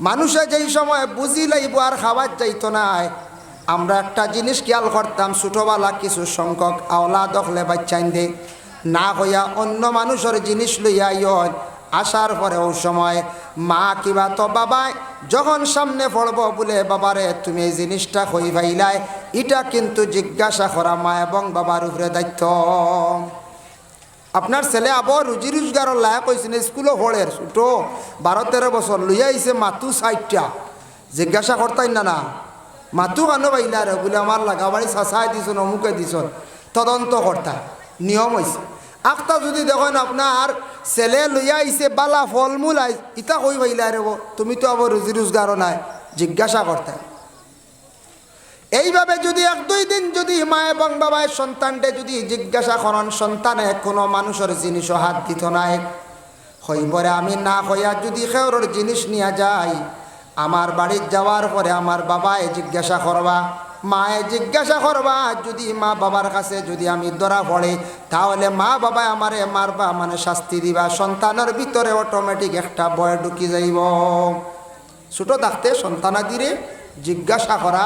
মানুষে যেই সময় বুঝি লাইব আর খাবার যাইতো নাই আমরা একটা জিনিস খেয়াল করতাম, ছোটোবেলা কিছু সংখ্যক আওলা দখলে বাচ্চাইন দে, না হইয়া অন্য মানুষের জিনিস লইয়া ইয়ন, আসার পরে ওই সময় মা কিবা তো বাবাই, যখন সামনে পড়ব বলে, বাবারে, তুমি এই জিনিসটা কই ভাইলাই এটা কিন্তু জিজ্ঞাসা করা মা এবং বাবার উপরে দায়িত্ব। আপনার ছেলে আবার রুজি রোজগার লায়ক হয়েছে স্কুলও পড়ের ছোটো বারো তেরো বছর লইয়া আইছে মাতু সাইটটা জিজ্ঞাসা করতাই না না, মাতু কানো পাইলা রে বলে আমার লাগা বাড়ি চাচাই দিছন, অমুকে দিছন। তদন্ত কর্তা নিয়ম হয়েছে আখটা যদি দেখেন আপনার ছেলে লইয়া আইছে বালা ফল মূল আই ইটা কই পাইলা রে তুমি তো আবার রুজি রোজগারও নাই, জিজ্ঞাসা করতে এইভাবে যদি এক, দুই দিন যদি মা এবং বাবায় সন্তানকে যদি জিজ্ঞাসা করেন, সন্তানে কোনো মানুষের জিনিসও হাত দিত নাই। হইবরে আমি না হইয়া যদি খেওর জিনিস নিয়ে যাই, আমার বাড়ির যাওয়ার পরে আমার বাবায় জিজ্ঞাসা করবা, মায়ে জিজ্ঞাসা করবা, যদি মা বাবার কাছে যদি আমি ধরা পড়ে, তাহলে মা বাবা আমারে মারবা মানে শাস্তি দিবা। সন্তানের ভিতরে অটোমেটিক একটা বয় ঢুকি যাইব। ছোটো থাকতে সন্তানাদিরে জিজ্ঞাসা করা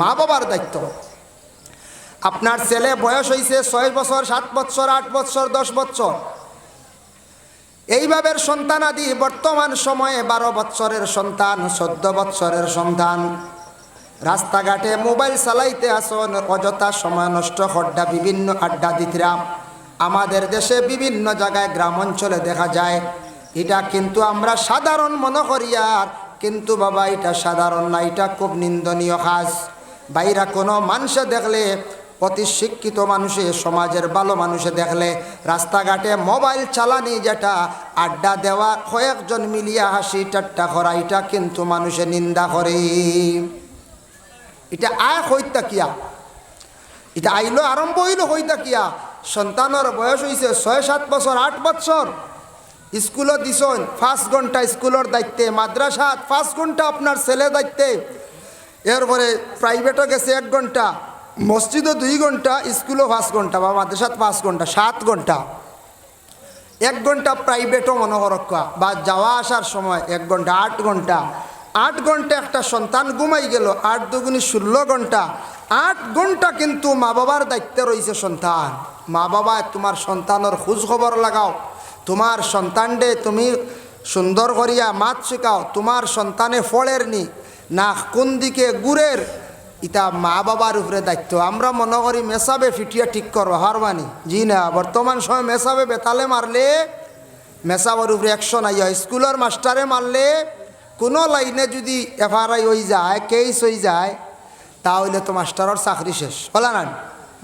মা বাবার দায়িত্ব। আপনার ছেলে বয়স হয়েছে ছয় বছর, সাত বছর, আট বছর, দশ বছর। এইভাবে সন্তানাদি বর্তমান সময়ে বারো বৎসরের সন্তান, চোদ্দ বৎসরের সন্তান। রাস্তাঘাটে মোবাইল চালাইতে আসন, অযথা সময় নষ্ট হড্ডা বিভিন্ন আড্ডা দিতরাম আমাদের দেশে বিভিন্ন জায়গায় গ্রাম অঞ্চলে দেখা যায়, এটা কিন্তু আমরা সাধারণ মনে করি আর, কিন্তু বাবা, এটা সাধারণ না, এটা খুব নিন্দনীয় কাজ। বাইরা কোনো মানুষে দেখলে অতি শিক্ষিত মানুষে, সমাজের ভালো মানুষে দেখলে, রাস্তাঘাটে মোবাইল চালানি যেটা, আড্ডা দেওয়া, কয়েকজন মিলিয়া হাসি ঠাট্টা করা এটা কিন্তু মানুষে নিন্দা করে। এটা আয় হইতা কিয়া? এটা আইলো আরম্ভ হইল হইতা কিয়া? সন্তানের বয়স হয়েছে ছয়, সাত বছর, আট বছর। স্কুলত দিছন পাঁচ ঘণ্টা স্কুলের দায়িত্বে, মাদ্রাসাত পাঁচ ঘণ্টা আপনার ছেলে দায়িত্বে। এরপরে প্রাইভেটও গেছে এক ঘণ্টা, মসজিদও দুই ঘণ্টা স্কুলও পাঁচ ঘণ্টা বা মাদ্রাসাত পাঁচ ঘণ্টা, সাত ঘণ্টা। এক ঘণ্টা প্রাইভেটও মনোহরক্ষা বা যাওয়া আসার সময় এক ঘণ্টা, আট ঘণ্টা। আট ঘণ্টা একটা সন্তান ঘুমাই গেল, আট দুগুনি ষোলো ঘণ্টা। আট ঘণ্টা কিন্তু মা বাবার দায়িত্বে রয়েছে সন্তান। মা বাবা, তোমার সন্তানের খোঁজ খবর লাগাও। তোমার সন্তানডে তুমি সুন্দর করিয়া মাত শেখাও। তোমার সন্তানে ফলের নি। না, কোন দিকে গুড়ের? ইটা মা বাবার উপরে দায়িত্ব। আমরা মনে করি মেসাবে ফিটিয়া ঠিক করো হারবানি জি না, বর্তমান সময় মেসাবে বেতালে মারলে, মেসাবার উপরে অ্যাকশন আইয়া স্কুলের মাস্টারে মারলে, কোনো লাইনে যদি এফআরআই হয়ে যায় কেস হয়ে যায়, তাহলে তো মাস্টারের চাকরি শেষ। হলা না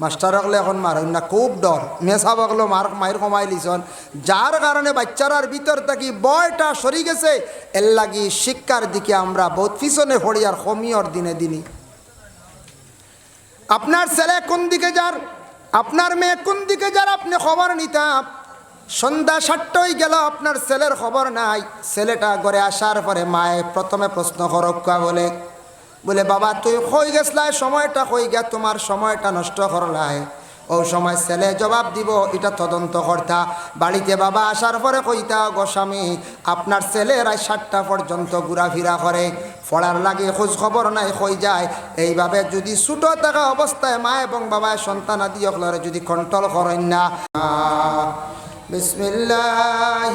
মাস্টার হকলে এখন মারেন না খুব ডর মেসা বকলো মার মায়ের কমাই লিছন যার কারণে বাচ্চারার ভিতর থাকি বয়টা সরি গেছে এর লাগি শিক্ষার দিকে আমরা বহুত পিছনে পড়ি আর কমিয়র দিনে দিনই আপনার ছেলে কোন দিকে যার আপনার মেয়ে কোন দিকে যার আপনি খবর নিতাম সন্ধ্যা সাতটাই গেল, আপনার ছেলের খবর নাই। ছেলেটা ঘরে আসার পরে মায়ে প্রথমে প্রশ্ন করক্কা বলে বলে, বাবা, তুই কই গেছলাই, সময়টা কই গে তোমার সময়টা নষ্ট করলাই। ও সময় ছেলে জবাব দিব, এটা তদন্ত কর্তা। বাড়িতে বাবা আসার পরে কইতা গোস্বামী আপনার ছেলে রায় সাতটা পর্যন্ত ঘোরাফেরা করে। পড়ার লাগে খোঁজ খবর নাই হয়ে যায়। এইভাবে যদি ছোট থাকা অবস্থায় মা এবং বাবা সন্তান আদি অকলরে যদি কন্ট্রোল করেন না। বিসমিল্লাহ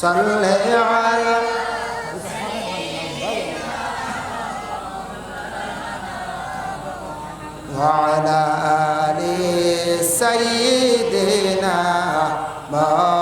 صل على وعلى آل سيدنا مولانا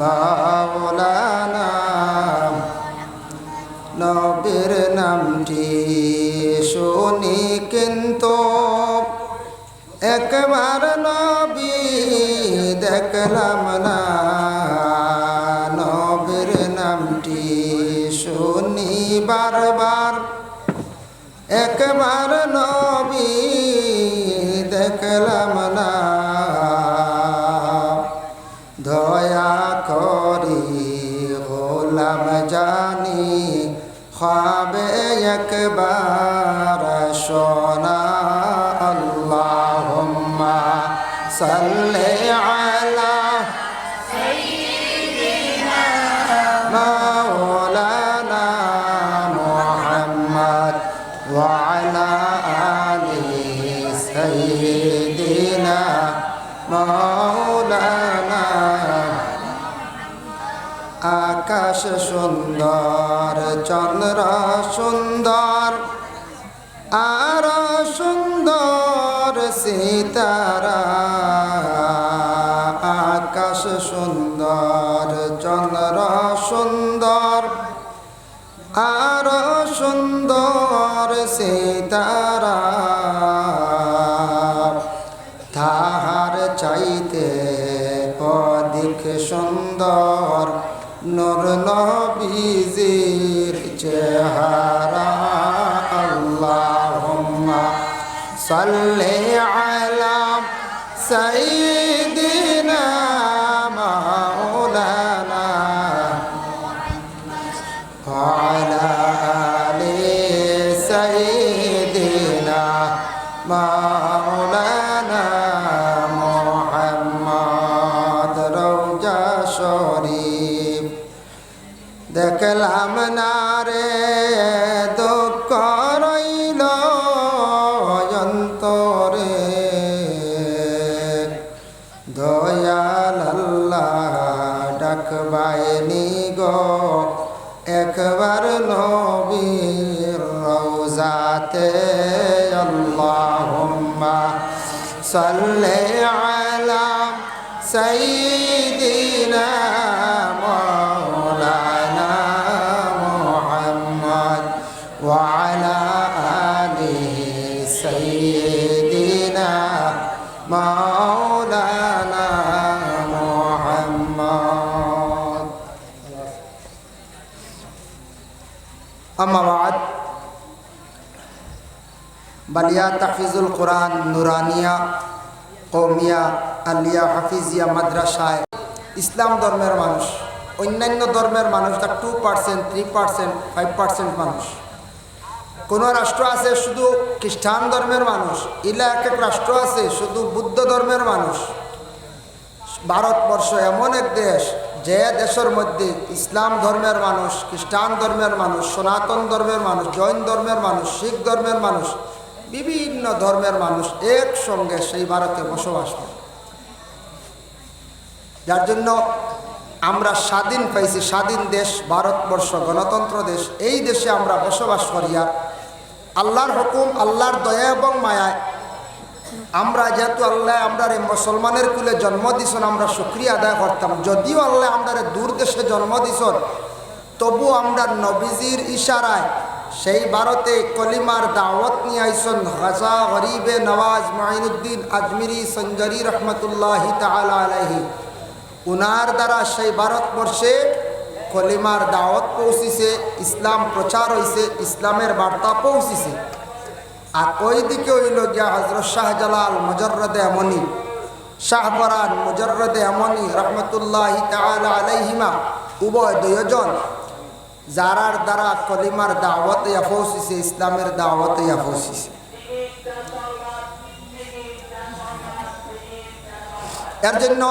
মাওলানা নবীর নামটি শুনি কিন্তু একবার নবী দেখলাম না। أكبر شعنا اللهم صل على سيدنا مولانا محمد وعلى اله سيدنا আকাশ সুন্দর চন্দ্র সুন্দর আর সুন্দর সীতারা সাল্লি ওয়া আলা আলিহি সাইয়্যিদিনা মাওলানা মুহাম্মদ أما بعد বালিয়া তাফিজুল কোরআন নুরানিয়া কৌমিয়া আলিয়া হাফিজিয়া মাদ্রাসায় ইসলাম ধর্মের মানুষ অন্যান্য ধর্মের মানুষ তার two percent three percent five percent মানুষ কোনো রাষ্ট্র আছে শুধু খ্রিস্টান ধর্মের মানুষ, ইলা এক এক রাষ্ট্র আছে শুধু বুদ্ধ ধর্মের মানুষ? ভারতবর্ষ এমন এক দেশ যে দেশের মধ্যে ইসলাম ধর্মের মানুষ, খ্রিস্টান ধর্মের মানুষ, সনাতন ধর্মের মানুষ, জৈন ধর্মের মানুষ, শিখ ধর্মের মানুষ, বিভিন্ন ধর্মের মানুষ একসঙ্গে সেই ভারতে বসবাস করে। যার জন্য আমরা স্বাধীন পাইছি, স্বাধীন দেশ, ভারতবর্ষ গণতন্ত্র দেশ, এই দেশে আমরা বসবাস করি আর আল্লাহর হুকুম, আল্লাহর দয়া এবং মায়ায়। আমরা যেহেতু আল্লাহ আমরা মুসলমানের কুলে জন্ম দিছন, আমরা সুক্রিয়া আদায় করতাম। যদিও আল্লাহ আমরা দূর দেশে জন্ম দিছন, তবু আমরা নবীজির ইশারায় সেই ভারতে কলিমার দাওয়াত নিয়ে আইসন হাজা গরিবে নওয়াজ মাইনুদ্দিন আজমিরি সঞ্জরি রহমতুল্লাহ তালা আলহি উনার দ্বারা সেই ভারতবর্ষে কলিমার দাওয়াত পৌঁছিছে, ইসলাম প্রচার হয়েছে ইসলামের বার্তা পৌঁছিছে। আর ওই দিকে হইল গিয়া হজরত শাহজালাল মুজর্রদে এমনি শাহপরান মুজর্রদে এমনি রহমতুল্লাহ তাআলা আলাইহিমা, উভয় দুজন যারার দ্বারা কলিমার দাওয়াত ইয়া পৌঁছিছে, ইসলামের দাওয়াত ইয়া পৌঁছিছে। এর জন্য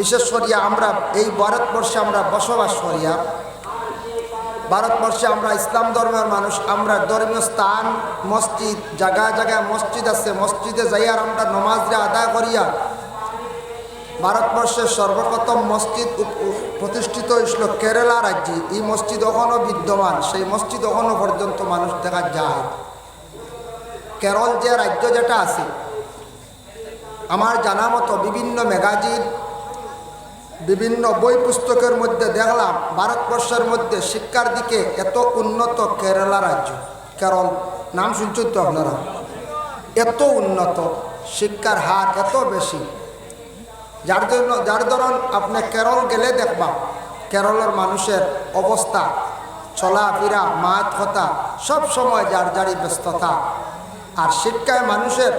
বিশেষ করিয়া আমরা এই ভারতবর্ষে আমরা বসবাস করিয়া, ভারতবর্ষে আমরা ইসলাম ধর্মের মানুষ, আমরা ধর্মীয় স্থান, মসজিদ জায়গায় জায়গায় মসজিদ আছে, মসজিদে যাইয়ার আমরা নমাজরে আদায় করিয়া ভারতবর্ষের সর্বপ্রথম মসজিদ প্রতিষ্ঠিত হয়েছিল কেরালা রাজ্যে। এই মসজিদ এখনও বিদ্যমান, সেই মসজিদ এখনও পর্যন্ত মানুষ দেখা যায়। কেরল যে রাজ্য যেটা আছে আমার জানা মতো বিভিন্ন ম্যাগাজিন, বিভিন্ন বই পুস্তকের মধ্যে দেখলাম ভারতবর্ষের মধ্যে শিক্ষার দিকে এত উন্নত কেরালা রাজ্য। কেরল, নাম শুনছেন তো আপনারা? এত উন্নত, শিক্ষার হার এত বেশি। যার জন্য, যার ধরুন আপনি কেরল গেলে দেখবা, কেরলের মানুষের অবস্থা, চলাফেরা, মাত কথা, সব সময় যার যারই ব্যস্ততা। আর শিক্ষায় মানুষের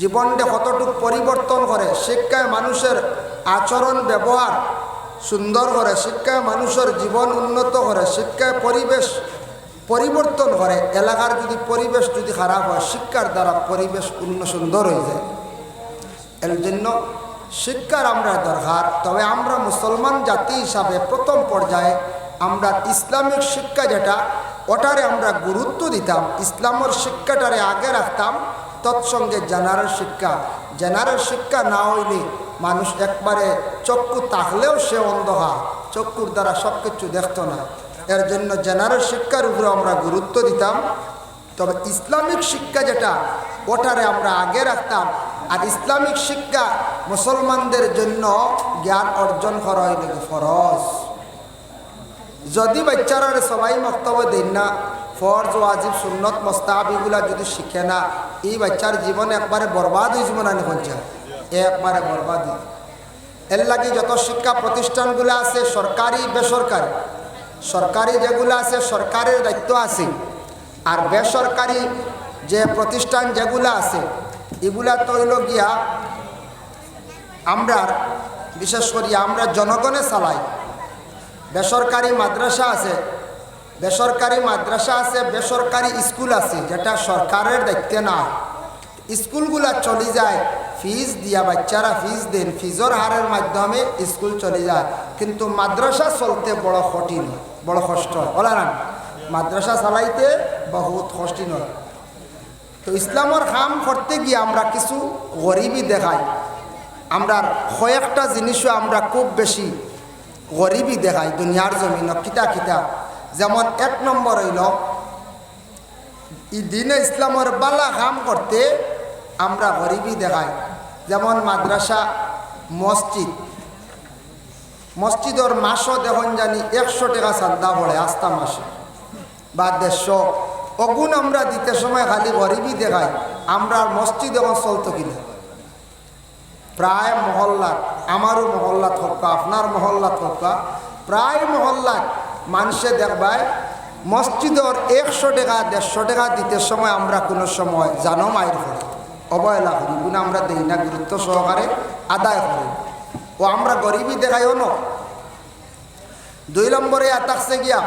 জীবনটা কতটুকু পরিবর্তন করে, শিক্ষায় মানুষের আচরণ, ব্যবহার সুন্দর করে, শিক্ষায় মানুষের জীবন উন্নত করে, শিক্ষায় পরিবেশ পরিবর্তন করে, এলাকার যদি পরিবেশ যদি খারাপ হয়, শিক্ষার দ্বারা পরিবেশ উন্ন সুন্দর হয়ে যায়। এর জন্য শিক্ষার আমরা দরকার, তবে আমরা মুসলমান জাতি হিসাবে প্রথম পর্যায়ে আমরা ইসলামিক শিক্ষা যেটা, ওটারে আমরা গুরুত্ব দিতাম, ইসলামের শিক্ষাটারে আগে রাখতাম তৎসঙ্গে জেনারেল শিক্ষা। জেনারেল শিক্ষা না হইলে মানুষ একবারে চক্ষু তাকলেও সে অন্ধ হয় চক্ষুর দ্বারা সব কিছু দেখতো না। এর জন্য জেনারেল শিক্ষার উপরে আমরা গুরুত্ব দিতাম। তবে ইসলামিক শিক্ষা যেটা, ওটারে আমরা আগে রাখতাম। আর ইসলামিক শিক্ষা মুসলমানদের জন্য জ্ঞান অর্জন করা হইল ফরজ। যদি বাচ্চারা সবাই বক্তব্য দিন না ফরজ ওয়াজিব সুন্নত মোস্তাব এগুলা যদি শিখে না, এই বাচ্চার জীবন একবারে বরবাদ হয়ে যাবে না নিখঞ্চা একবারে বরবাদ হয়ে। এর লাগে যত শিক্ষা প্রতিষ্ঠানগুলো আছে, সরকারি, বেসরকারি, সরকারি যেগুলো আছে, সরকারের দায়িত্ব আছে, আর বেসরকারি যে প্রতিষ্ঠান যেগুলো আছে, এগুলা তৈল গিয়া আমরা, বিশেষ করি আমরা জনগণে চালাই বেসরকারি মাদ্রাসা আছে বেসরকারি মাদ্রাসা আছে, বেসরকারি স্কুল আছে, যেটা সরকারের দায়িত্বে না। স্কুলগুলা চলে যায়, ফিজ দিয়া বাচ্চারা ফিজ দেন, ফিজর হারের মাধ্যমে স্কুল চলে যায়। কিন্তু মাদ্রাসা চলতে বড় কঠিন, বড় কষ্ট। বলা মাদ্রাসা চালাইতে বহুত কঠিন তো ইসলামের কাম করতে গিয়ে আমরা কিছু গরিবই দেখাই। আমরা কয়েকটা জিনিসও আমরা খুব বেশি গরিবই দেখাই, দুনিয়ার জমিন কিতা কিতা। যেমন এক নম্বর হইল ই দিনে ইসলামের বালা কাম করতে আমরা গরিবই দেখাই। যেমন মাদ্রাসা, মসজিদ। মসজিদর মাসও দেখুন জানি একশো টাকা চান্দা পড়ে আস্তা মাসে। বা দেড়শো। অগুণ আমরা দিতে সময় খালি গরিবই দেখাই, আমরা মসজিদ এখন চলতো কিনা প্রায় মহল্লাত, আমারও মহল্লাত হক্কা, আপনার মহল্লাত হক্কা, প্রায় মহল্লাত। মানুষে দেখবায়, মসজিদর একশো টাকা, দেড়শো টাকা দিতে সময় আমরা কোনো সময় জানো মায়ের করি অবহেলা করি গুণ আমরা দেই না, গুরুত্ব সহকারে আদায় করি। ও আমরা গরিবই দেখাইও ন দুই নম্বরে আতাকছে গিয়া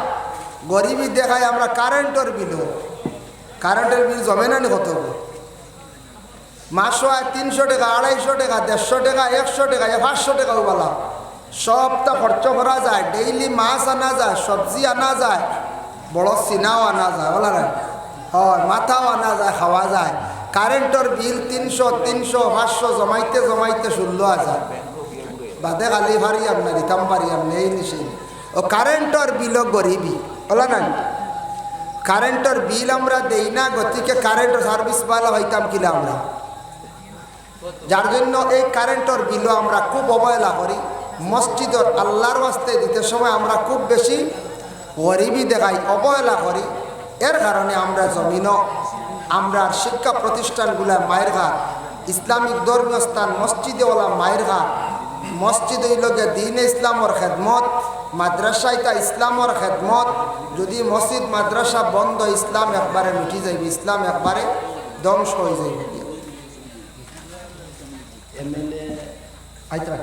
গরিবই দেখাই আমরা কারেন্টের বিল। কারেন্টের বিল জমে না নি কত? মাসও হয় তিনশো টাকা, আড়াইশো টাকা, দেড়শো টাকা, একশো টাকা পাঁচশো টাকা বলা। সবটা খরচ করা যায় ডেইলি মাছ আনা যায়, সবজি আনা যায়, বড় চিনাও আনা যায়, বলা না হয়, মাথাও আনা যায়, খাওয়া যায়। কারেন্টর বিল তিনশো তিনশো, পাঁচশো, জমাইতে জমাইতে ষোলো হাজার বাদে খালি পারি আপনার দিতাম পারি আপনি এই নিশ্চয় ও কারেন্টর বিলও গরিবি বলা না কারেন্টর বিল আমরা দেই না, গতিকে কারেন্ট সার্ভিস পালা হইতাম কিলা আমরা। যার জন্য এই কারেন্টর বিলও আমরা খুব অবহেলা করি। মসজিদর আল্লাহর বাস্তে দিতে সময় আমরা খুব বেশি গরিবি দেখাই অবহেলা করি। এর কারণে আমরা জমিন আমরা শিক্ষা প্রতিষ্ঠানগুলা মায়ের ঘাট ইসলামিক ধর্মীয় স্থান মসজিদেওয়ালা মায়ের ঘাট মসজিদ গিয়ে দিন ইসলামর খেদমত মাদ্রাসায় তা ইসলামর খেদমত। যদি মসজিদ মাদ্রাসা বন্ধ ইসলাম একবারে মিটি যাইবে ইসলাম একবারে ধ্বংস হয়ে যাইবে। এমএলএ আইতরা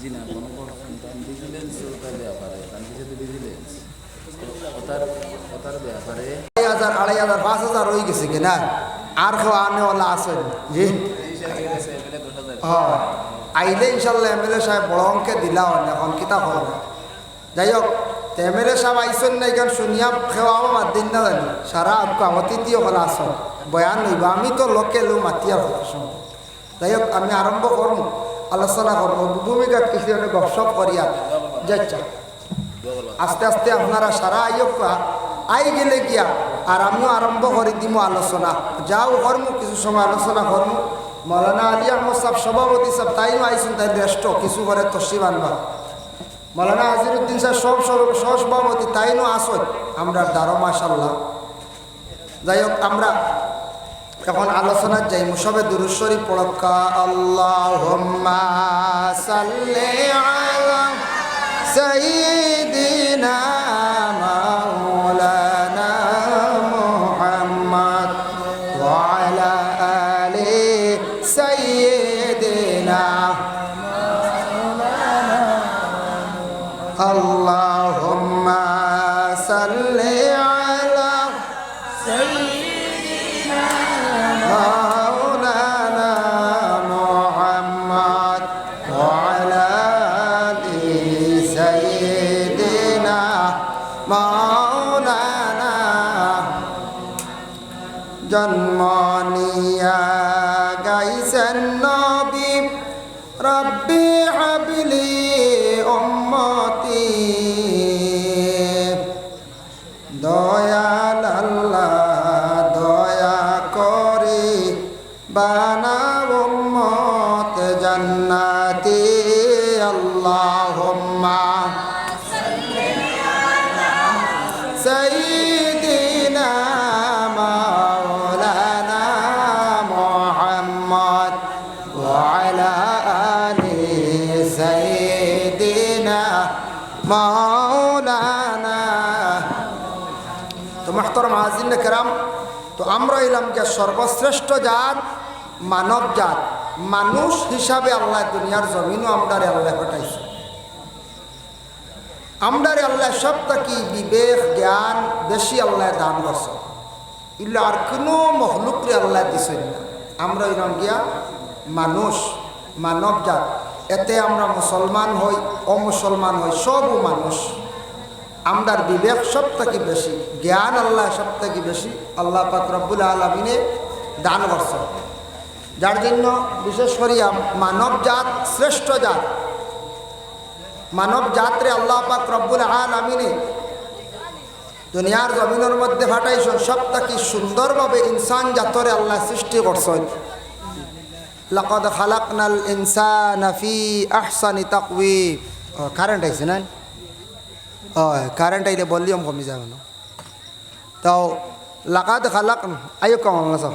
জি না কোনো সন্তান ভিজিলেন্স ওটার ব্যাপারে তার কিছু ভিজিলেন্স ওটার ওটার ব্যাপারে আড়াই হাজার, আড়াই হাজার, পাঁচ হাজার হয়ে গেছে কিনা আর কেউ আনেওয়ালা আছেন জি? আইলে ইনশাল্লাহ এম এল এ সাহেব বড় অঙ্কে দিলাও এখন কিতা করব যাই হোক এম এল এ সাহেব আইসন না এখান শুনিয়া খেওয়াও মাত দিন না জানি। সারা আপকা অতিথিও হল বয়ান নইব আমি তো লোকে লো মাতিয়ার শুনব যাই হোক, আমি আরম্ভ করম। আলোচনা করব ভূমিকা কিছু গপসপ করিয়া যাচ্ছা আস্তে আস্তে আপনারা সারা আইক আই গেলে গিয়া আর আমিও আরম্ভ করে দিব আলোচনা। যাও কর্ম, কিছু সময় আলোচনা করম। মৌলানা আলী আহমদ সাহ সভাপতি সাহ তাইও আইসুন, তাই রেষ্ট কিছু করে তসি বানবা মৌলানা আজিরুদ্দিন সাহেব সব সহসভাপতি তাইনও আসত আমরা দারো মাসাল্লাহ যাই হোক, আমরা এখন আলোচনা যাই মুসবে দুরুশ্বরী পড়কা। আল্লাহ সাল্লে সাইদিনা বানাব উম্মত জান্নাতি আল্লাহুম্মা سيدنا مولانا محمد وعلى آل سيدنا مولانا তো মাহতরম হাজিন কেরাম তো আমরা এলাম যে সর্বশ্রেষ্ঠ জাত মানব জাত মানুষ হিসাবে আল্লাহ দুনিয়ার জমিনও আমরারে আল্লাহ পাঠাইছে। আমরারে আল্লাহ সব থাকি বিবেক, জ্ঞান, বেশি আল্লাহ দান করছে। ইল্লা আর কোনো মহলুকরে আল্লাহ দিছেন না। আমরা এরকম গিয়া মানুষ মানব জাত এতে আমরা মুসলমান হই, অমুসলমান হই, সবও মানুষ। আমরার বিবেক সব থেকে বেশি? জ্ঞান আল্লাহ সব থেকে বেশি? আল্লাহ পাক রব্বুল আলমিনে দান করছে যার জন্য বিশেষ করিয়া মানব জাত শ্রেষ্ঠ জাত। মানব জাতরে আল্লাহ পাক রব্বুল আলমিনে দুনিয়ার জমিনের মধ্যে ফাটাইছেন সব থেকে সুন্দরভাবে ইনসান জাতরে আল্লাহ সৃষ্টি করছেন। লাকদ খালাকনাল ইনসান ফি আহসানি তাকওয়ি কারেন্ট আইছে না হয় কারেন্ট আইলে ভলিউম কমি যাবে না তো লাকাত খালাক আয়ো কম সব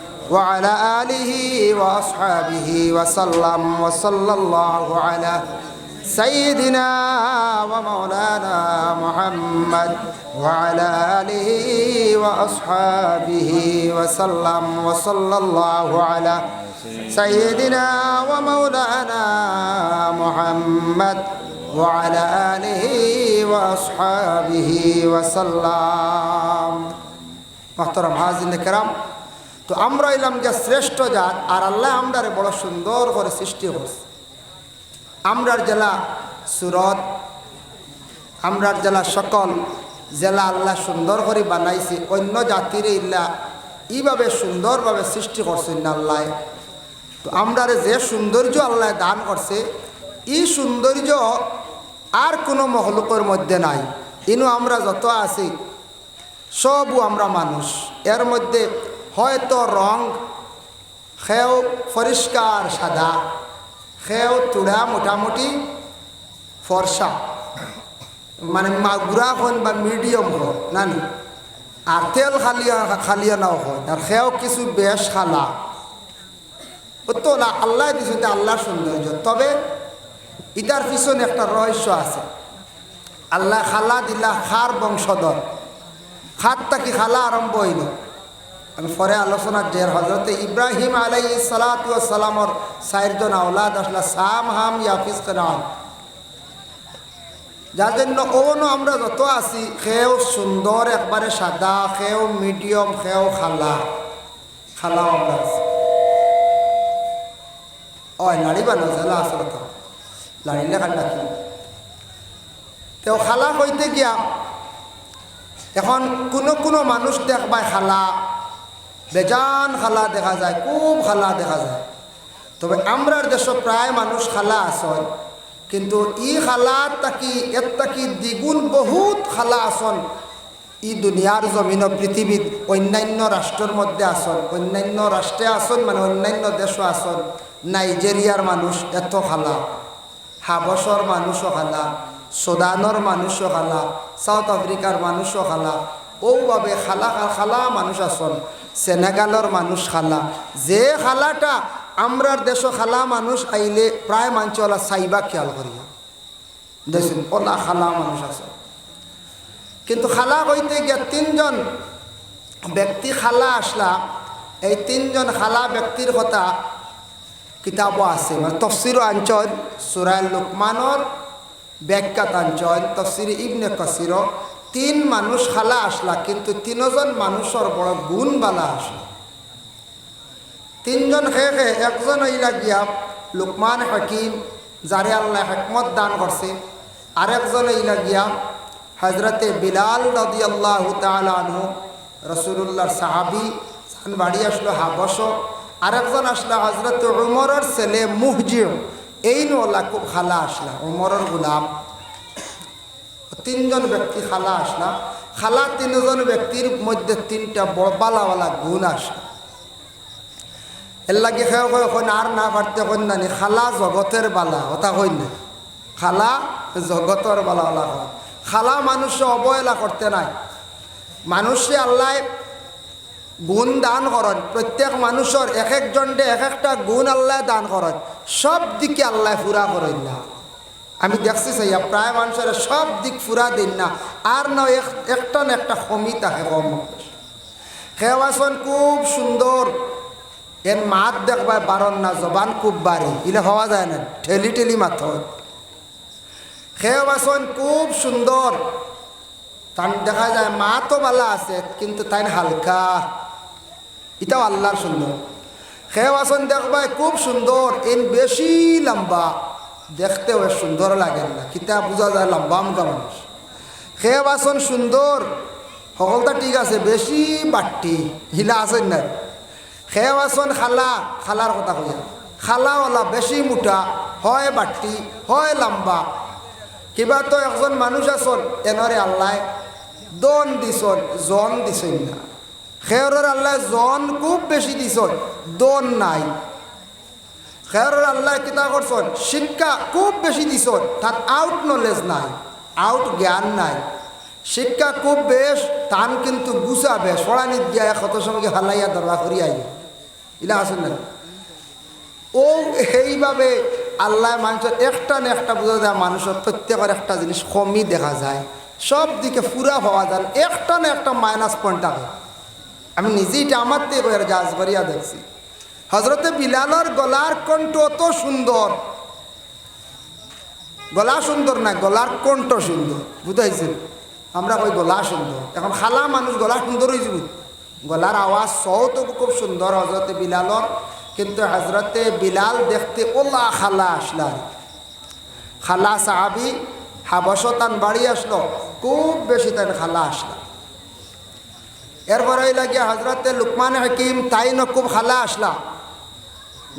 وعلى آله وأصحابه وسلم وصلى الله على سيدنا ومولانا محمد وعلى آله وأصحابه وسلم وصلى الله على سيدنا ومولانا محمد وعلى آله وأصحابه وسلم. محترم حاضرين الكرام তো আমরা এলাম যে শ্রেষ্ঠ জাত, আর আল্লাহ আমরারে বড় সুন্দর করে সৃষ্টি করছে। আমরার জেলা সুরত, আমরার জেলা সকল জেলা আল্লাহ সুন্দর করে বানাইছে, অন্য জাতির ইল্লা এইভাবে সুন্দরভাবে সৃষ্টি করছেন আল্লাহ তো আমরা যে সৌন্দর্য আল্লাহ দান করছে, এই সৌন্দর্য আর কোনো মহলুকের মধ্যে নাই। ইনু আমরা যত আছি সবও আমরা মানুষ। এর মধ্যে হয়তো রং, খেও পরিষ্কার সাদা, খেও তুড়া মোটামুটি ফর্সা। মানে মাগুরা হন বা মিডিয়াম হোক নানি আর তেল খালিয়া খালিয়া নাও হয় আর খেও কিছু বেশ খালা। তো না, আল্লাহ দিছে আল্লাহ সৌন্দর্য। তবে ইটার পিছনে একটা রহস্য আছে। আল্লাহ খালা দিলা খার বংশধর। খাত তাকি খালা আরম্ভ হইল? আমি পরে আলোচনার যে হজরতে ইব্রাহিম আলাই সালাতামর চারজন আওলাদ আসলা সাম হাম ইয়াফিস যার জন্য ওনো আমরা যত আছি সেও সুন্দর, একবারে সাদা সেও মিডিয়াম সেও খালা। খালা আমরা আছি। ও লাড়ি বানো জেলা তো। লাড়িলে কান ডাকি তেও খালা কইতে গিয়া, এখন কোনো কোনো মানুষ দেখবায় খালা বেজান খালা দেখা যায়, খুব খালা দেখা যায়। তবে আমরার দেশ প্রায় মানুষ খালা আসন। কিন্তু ই খালা তাকি এর তাকি দ্বিগুণ বহুত খালা আসন। ই দুনিয়ার জমিন, পৃথিবীত অন্যান্য রাষ্ট্রের মধ্যে আসন। অন্যান্য রাষ্ট্রে আসন মানে অন্যান্য দেশও আসন। নাইজেরিয়ার মানুষ এত খালা। হাবসর মানুষও খালা। সুদানর মানুষও খালা। সাউথ আফ্রিকার মানুষও খালা। ওভাবে খালা খালা মানুষ আসন। সেনেগালর মানুষ খালা। যে খালাটা আমরার দেশ খালা মানুষ আইলে প্রায় মানুষ ওলা সাইবা খেয়াল করিয়া দেখুন ওলা খালা মানুষ আছে। কিন্তু খালা কইতে গিয়া তিনজন ব্যক্তি খালা আসলা। এই তিনজন খালা ব্যক্তির কথা কিতাবও আছে। মানে তফসিরও আঞ্চল সুরায় লোকমানর ব্যাখ্যাত আঞ্চল তফসির ইবনে কসির তিন মানুষ খালা আসলা, কিন্তু তিনজন মানুষের বড় গুণ বালা আসলা। তিনজন খেয়ে একজন ইলা গিয়া লুকমান হাকিম, যারে আল্লাহ হেকমত দান করছে, আরেকজন ইলা গিয়া হজরতে বিলাল রদি আল্লাহ তালু রসুল্লাহর সাহাবি বাড়ি আসলো হাবস আরেকজন আসলো হজরত উমরের ছেলে মুহজিও এই নোলা খুব খালা আসলা, উমরের গুলাম। তিনজন ব্যক্তি খালা আসলা খালা তিনজন ব্যক্তির মধ্যে তিনটা বালাওয়ালা গুণ আসলা এর লাগে এখন আর না পারতে কই নানি, খালা জগতের বালা ওটা কই না। খালা জগতের বালা ওলা হয়। খালা মানুষ অবহেলা করতে নাই। মানুষে আল্লাহ গুণ দান করেন। প্রত্যেক মানুষের এক একজনকে এক একটা গুণ আল্লাহ দান করেন। সব দিকে আল্লাহ ফুরা করেন না। আমি দেখছি চাইয়া প্রায় মানুষের সব দিক ফুরা দিন না। আর না একটা না একটা কমি থাকে কম খেওয়াছন খুব সুন্দর। এর মাত দেখবায় বারণ না, জবান খুব বাড়ি। ইলে হওয়া যায় না, ঠেলি ঠেলি মাথ খেওয়াছন খুব সুন্দর। তান দেখা যায় মা তো বালা আছে, কিন্তু তাই হালকা। এটাও আল্লাহর সুন্দর। খেওয়াছন দেখবায় খুব সুন্দর। এন বেশি লম্বা। দেখতেও সুন্দর লাগে না। কিতা বোঝা যায় লম্বা আমকা মানুষ। খেয়ে বাসন সুন্দর সকলটা ঠিক আছে, বেশি বাট্টি, হিলা আছে না। খেয়ে বাসন খালা, খালার কথা কইয়া। খালাওয়ালা বেশি মোটা, হয় বাট্টি, হয় লম্বা। কিবা তো একজন মানুষ আসন এনরে আল্লাহ দন দিছন জন দিছন না। খেয়রের আল্লাহ জন খুব বেশি দিছন দন নাই। খেয়রের আল্লাহ কিতা করছন শিক্ষা খুব বেশি দিছন তার আউট নলেজ নাই আউট জ্ঞান নাই। শিক্ষা খুব বেশ টান কিন্তু গুছাবে সরানিত গিয়া কত সময় হালাইয়া দরবা করি আই ইলা আসেন না ও সেইভাবে আল্লাহ মানুষের একটা না একটা বোঝা যায় মানুষের প্রত্যেকের একটা জিনিস কমই দেখা যায়। সব দিকে পুরা পাওয়া যায়, একটা না একটা মাইনাস পয়েন্ট আমি নিজেই এটা আমার থেকে জাজ করিয়া দেখছি। হজরতে বিলালর গলার কণ্ঠ অত সুন্দর। গলা সুন্দর না, গলার কণ্ঠ সুন্দর বুঝাইছে আমরা কই গলা সুন্দর। এখন খালা মানুষ গলা সুন্দর হয়ে যাব। গলার আওয়াজ তো খুব সুন্দর হজরতে বিলালর, কিন্তু হজরতে বিলাল দেখতে ওলা খালা আসলার খালা সাহাবি হাবস তান বাড়ি আসলো, খুব বেশি তান খালা আসলো। এরপরে লাগিয়া হজরতে লুকমান হাকিম তাই ন খুব খালা আসলা।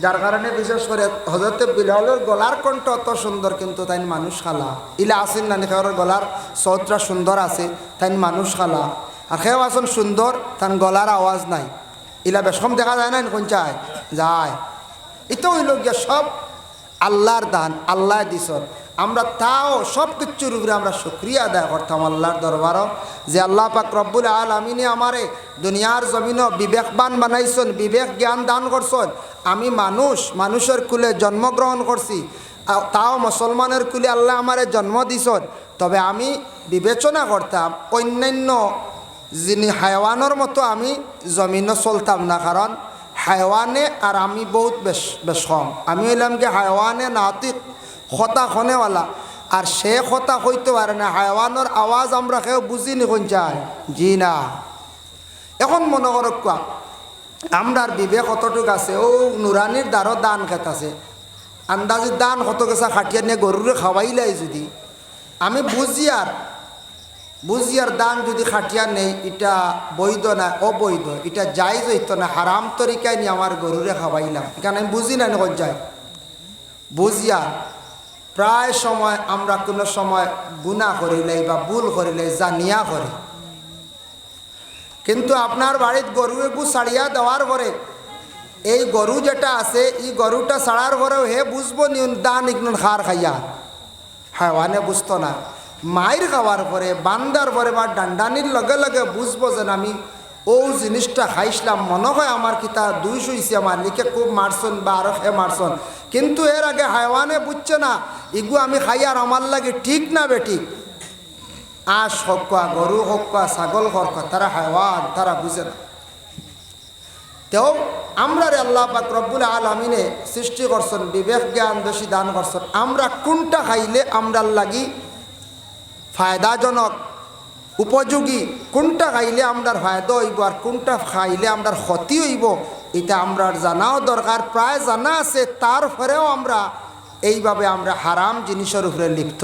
যার কারণে বিশেষ করে হজরতে বিলালের গলার কণ্ঠ অত সুন্দর, কিন্তু তাই মানুষ খালা। ইলা আসেন না নিখার গলার সৌতরা সুন্দর আছে তাই মানুষ খালা। আর সেও আসন সুন্দর তার গলার আওয়াজ নাই। ইলা বেশম দেখা যায় না কোন চায়? যায়। এটা হইল গিয়া সব আল্লাহর দান, আল্লাহ দিছর আমরা তাও সব কিছুর উপরে আমরা শুক্রিয়া আদায় করতাম আল্লাহর দরবারও যে আল্লাহ পাক রব্বুল আল আমিনে আমারে দুনিয়ার জমিন বিবেকবান বানাইছন, বিবেক জ্ঞান দান করছন। আমি মানুষ, মানুষের কুলে জন্মগ্রহণ করছি তাও মুসলমানের কুলে আল্লাহ আমারে জন্ম দিছন। তবে আমি বিবেচনা করতাম, অন্যান্য যিনি হায়ওয়ানোর মতো আমি জমিনও চলতাম না, কারণ হায়ওয়ানে আর আমি বহুত বেশ বেশ কম। আমি হইলাম কি হায়ওয়ানে নাতিক। খতা খনেওয়ালা আর সে কথা হইতে পারে না, হায়ওয়ানোর আওয়াজ আমরা কেউ বুঝি নি কোন চাই জি না। এখন মনে করো কোয়া, আমরার বিবেক কতটুক আছে, ও নুরানির দ্বারও দান খেত আছে। আন্দাজি দান কত গেছা খাটিয়া নিয়ে গরুরে খাওয়াইলাই যদি। আমি বুঝি আর বুঝিয়ার দান যদি খাটিয়া নেই, এটা বৈধ না অবৈধ, এটা যাই হইত না, হারাম তরিকায় নিয়ে আমার গরুরে খাওয়াইলাম। এখানে আমি বুঝি না কোন যাই বুঝিয়ার প্রায় সময় আমরা কোনো সময় গুণা করিলাই বা ভুল করিলাই জানিয়া করি। কিন্তু আপনার বাড়িত গরু একু ছাড়িয়া দেওয়ার পরে, এই গরু যেটা আছে, এই গরুটা ছাড়ার পরেও হে বুঝব নি দান ইগনুন খার খাইয়া। হাওয়ানে বুঝতো না। মায়ের খাওয়ার পরে, বান্দার পরে বা ডান্ডানির লগে লগে বুঝব যেন আমি ও জিনিসটা খাইছিলাম, মনে হয় আমার কিতা দুই শুইছে আমার লিখে খুব মারছন বা আরও হে মারছন। কিন্তু এর আগে হায়ওয়ানে বুঝছে না, ইগু আমি খাইয়ার আমার লাগে ঠিক না বেঠিক আঁশ হোক গরু হোক ছাগল হোক তারা হায়ওয়ান, তারা বুঝে না। তেও আমরা রে আল্লাহ পাক রব্বুল আলমিনে সৃষ্টি করছেন, বিবেক, জ্ঞান বেশি দান করছেন। আমরা কোনটা খাইলে আমরার লাগি ফায়দাজনক উপযোগী, কোনটা খাইলে আমরার ফায়দা হইব আর কোনটা খাইলে আমরার ক্ষতি হইব, এটা আমরার জানাও দরকার। প্রায় জানা আছে, তারপরেও আমরা এইভাবে আমরা হারাম জিনিসের উপরে লিপ্ত